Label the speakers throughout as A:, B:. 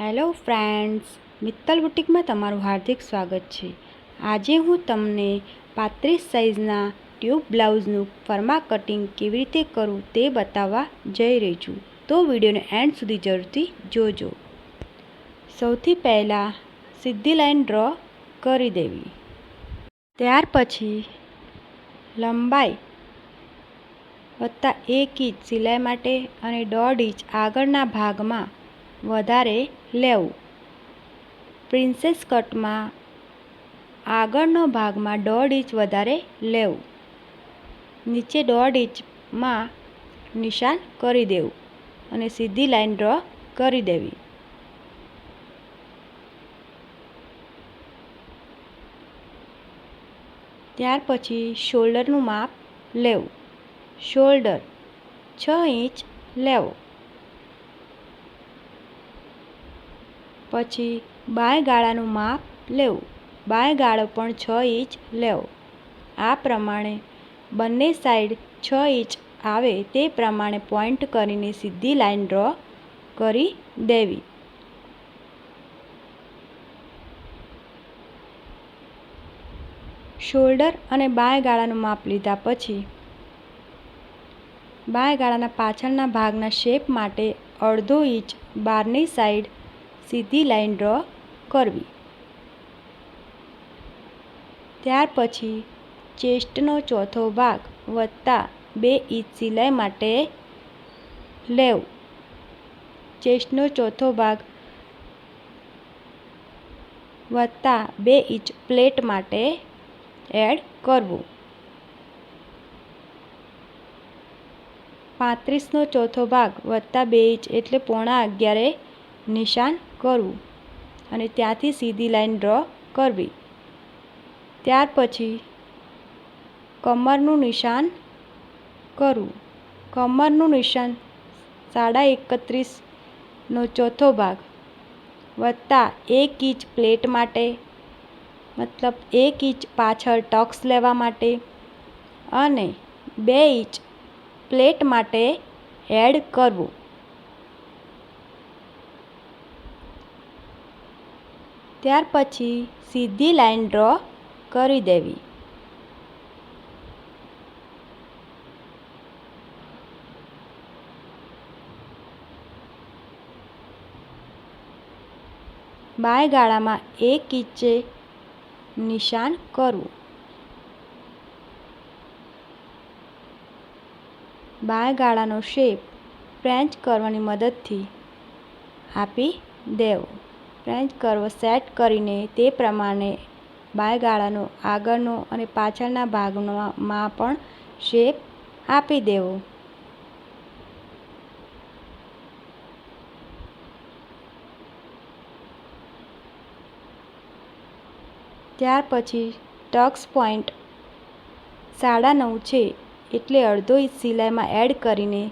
A: Hello friends, Mittal બુટિકમાં તમારું હાર્દિક સ્વાગત છે. આજે હું તમને પાંત્રીસ સાઇઝના ટ્યુબ બ્લાઉઝનું ફરમા કટિંગ કેવી રીતે કરવું તે બતાવવા જઈ રહી છું. તો વિડીયોને એન્ડ સુધી જરૂરથી જોજો. સૌથી પહેલાં સીધી લાઈન ડ્રો કરી દેવી. ત્યાર પછી લંબાઈ વત્તા એક ઇંચ સિલાઈ માટે અને દોઢ ઇંચ આગળના ભાગમાં વધારે લેવું. પ્રિન્સેસ કટમાં આગળનો ભાગમાં દોઢ ઇંચ વધારે લેવું. નીચે દોઢ ઇંચમાં નિશાન કરી દેવું અને સીધી લાઈન ડ્રો કરી દેવી. ત્યાર પછી શોલ્ડરનું માપ લેવું. શોલ્ડર છ ઇંચ લેવો. પછી બાય ગાળાનું માપ લેવું. બાય ગાળો પણ છ ઇંચ લેવો. આ પ્રમાણે બંને સાઈડ છ ઇંચ આવે તે પ્રમાણે પોઈન્ટ કરીને સીધી લાઈન ડ્રો કરી દેવી. શોલ્ડર અને બાય ગાળાનું માપ લીધા પછી બાય ગાળાના પાછળના ભાગના શેપ માટે અડધો ઇંચ બારની સાઈડ સીધી લાઈન ડ્રો કરવી. ત્યાર પછી ચેસ્ટનો ચોથો ભાગ વત્તા બે ઇંચ સિલાઈ માટે લેવું. ચેસ્ટનો ચોથો ભાગ વત્તા બે ઇંચ પ્લેટ માટે એડ કરવું. પાંત્રીસનો ચોથો ભાગ વત્તા બે ઇંચ એટલે પોણા અગિયારે નિશાન કરવું અને ત્યાંથી સીધી લાઈન ડ્રો કરવી. ત્યાર પછી કમરનું નિશાન કરવું. કમરનું નિશાન સાડા એકત્રીસનો ચોથો ભાગ વત્તા એક ઇંચ પ્લેટ માટે, મતલબ એક ઇંચ પાછળ ટક્સ લેવા માટે અને બે ઇંચ પ્લેટ માટે એડ કરવું. ત્યાર પછી સીધી લાઈન ડ્રો કરી દેવી. બાય ગાળામાં એક ઇંચે નિશાન કરવું. બાય ગાળાનો શેપ ફ્રેન્ચ કરવાની મદદથી આપી દેવો. ફ્રેન્ચ કર્વ સેટ કરીને તે પ્રમાણે બાય ગાળાનો આગળનો અને પાછળના ભાગમાં પણ શેપ આપી દેવો. ત્યાર પછી ટક્સ પોઈન્ટ સાડા નવ છે એટલે અડધો ઇંચ સિલાઈમાં એડ કરીને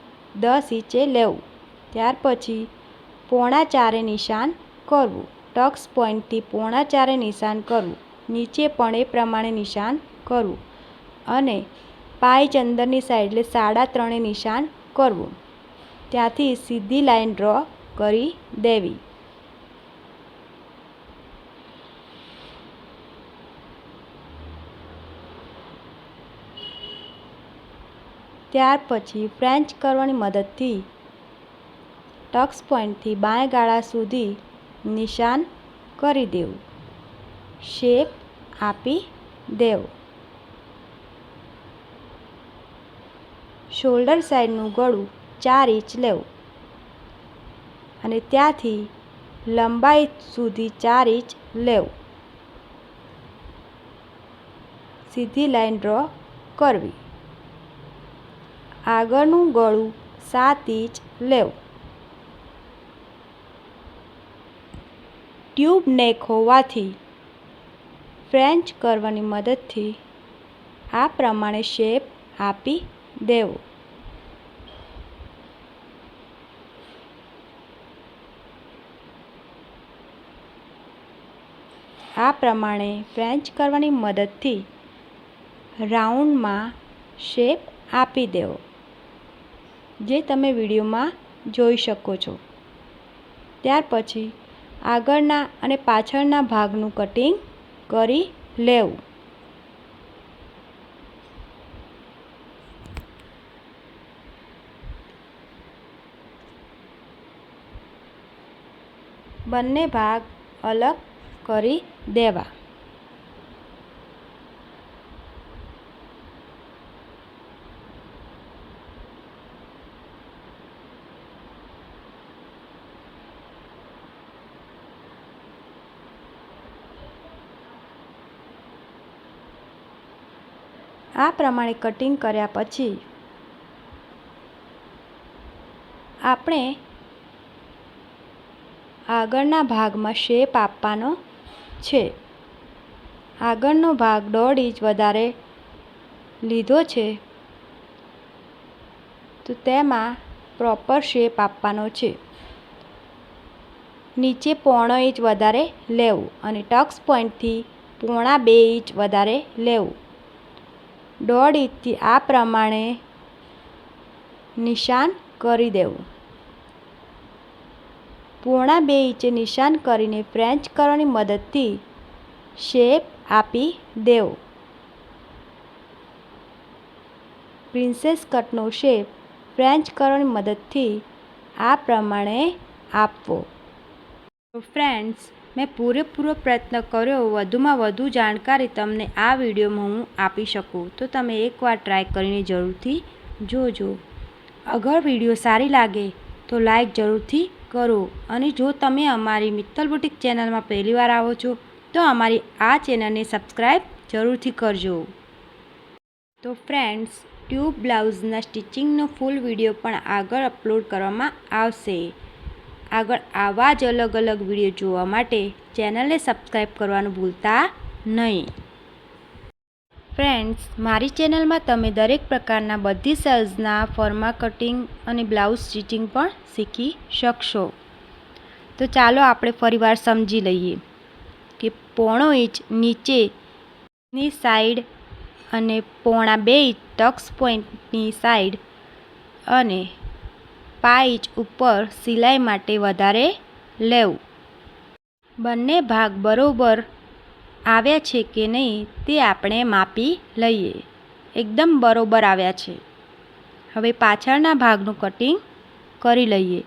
A: દસ ઇંચે લેવું. ત્યાર પછી પોણા ચારે નિશાન કરવું. ટક્સ પોઈન્ટથી પોણા ચારે નિશાન કરવું. નીચે પણ એ પ્રમાણે નિશાન કરવું. અને પાય અંદરની સાઈડ એટલે સાડા ત્રણે નિશાન કરવું. ત્યાંથી સીધી લાઈન ડ્રો કરી દેવી. ત્યાર પછી ફ્રેન્ચ કરવાની મદદથી ટક્સ પોઈન્ટથી બાય ગાળા સુધી નિશાન કરી દેવું. શેપ આપી દેવો. શોલ્ડર સાઈડનું ગળું ચાર ઇંચ લેવું. અને ત્યાંથી લંબાઈ સુધી ચાર ઇંચ લેવું. સીધી લાઈન ડ્રો કરવી. આગળનું ગળું સાત ઇંચ લેવું. ટ્યુબ નેક હોવાથી ફ્રેન્ચ કરવાની મદદથી આ પ્રમાણે શેપ આપી દેવો. આ પ્રમાણે ફ્રેન્ચ કરવાની મદદથી રાઉન્ડમાં શેપ આપી દેવો, જે તમે વિડીયોમાં જોઈ શકો છો. ત્યાર પછી આગળના અને પાછળના ભાગનું કટિંગ કરી લેવું. બંને ભાગ અલગ કરી દેવા. આ પ્રમાણે કટિંગ કર્યા પછી આપણે આગળના ભાગમાં શેપ આપવાનો છે. આગળનો ભાગ દોઢ ઇંચ વધારે લીધો છે, તો તેમાં પ્રોપર શેપ આપવાનો છે. નીચે પોણો ઇંચ વધારે લેવું અને ટક્સ પોઈન્ટથી પોણા બે ઇંચ વધારે લેવું. દોઢ ઇંચથી આ પ્રમાણે નિશાન કરી દેવું. પૂર્ણા બે ઇંચે નિશાન કરીને ફ્રેન્ચ કરોની મદદથી શેપ આપી દેવો. પ્રિન્સેસ કટનો શેપ ફ્રેન્ચ કરોની મદદથી આ પ્રમાણે આપવો. ફ્રેન્ડ્સ મેં પૂરેપૂરો પ્રયત્ન કર્યો, વધુમાં વધુ જાણકારી તમને આ વિડીયોમાં હું આપી શકું. તો તમે એકવાર ટ્રાય કરીને જરૂરથી જોજો. અગર વીડિયો સારી લાગે, તો લાઈક જરૂરથી કરો. અને જો તમે અમારી મિત્તલ બુટિક ચેનલમાં પહેલીવાર આવો છો, તો અમારી આ ચેનલને સબસ્ક્રાઈબ જરૂરથી કરજો. તો ફ્રેન્ડ્સ, ટ્યુબ બ્લાઉઝના સ્ટિચિંગનો ફૂલ વીડિયો પણ આગળ અપલોડ કરવામાં આવશે. આગળ આવા જ અલગ અલગ વીડિયો જોવા માટે ચેનલને સબસ્ક્રાઈબ કરવાનું ભૂલતા નહીં. ફ્રેન્ડ્સ, મારી ચેનલમાં તમે દરેક પ્રકારના બધી સાઇઝના ફર્મા કટિંગ અને બ્લાઉઝ સ્ટિચિંગ પણ શીખી શકશો. તો ચાલો આપણે ફરીવાર સમજી લઈએ કે પોણો ઇંચ નીચેની સાઈડ અને પોણા બે ઇંચ ટક્સ પોઈન્ટની સાઈડ અને પા ઇંચ ઉપર સિલાઈ માટે વધારે લેવું. બંને ભાગ બરોબર આવ્યા છે કે નહીં તે આપણે માપી લઈએ. એકદમ બરોબર આવ્યા છે. હવે પાછળના ભાગનું કટિંગ કરી લઈએ.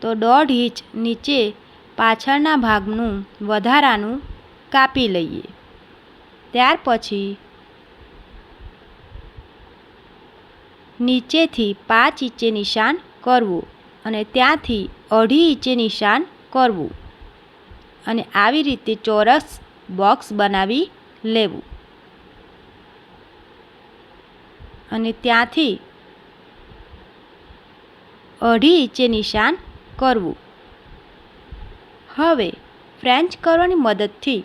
A: તો દોઢ ઇંચ નીચે પાછળના ભાગનું વધારાનું કાપી લઈએ. ત્યાર પછી નીચેથી પાંચ ઇંચે નિશાન કરવું અને ત્યાંથી અઢી ઇંચે નિશાન કરવું અને આવી રીતે ચોરસ બોક્સ બનાવી લેવું. અને ત્યાંથી અઢી ઇંચે નિશાન કરવું. હવે ફ્રેન્ચ કરોની મદદથી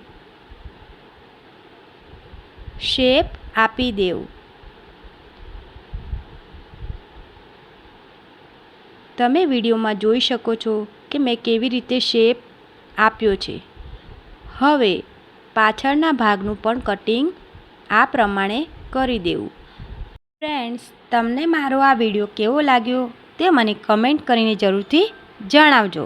A: શેપ આપી દેવું. તમે વિડીયોમાં જોઈ શકો છો કે મેં કેવી રીતે શેપ આપ્યો છે. હવે પાછળના ભાગનું પણ કટિંગ આ પ્રમાણે કરી દેવું. ફ્રેન્ડ્સ, તમને મારો આ વીડિયો કેવો લાગ્યો તે મને કમેન્ટ કરીને જરૂરથી જણાવજો.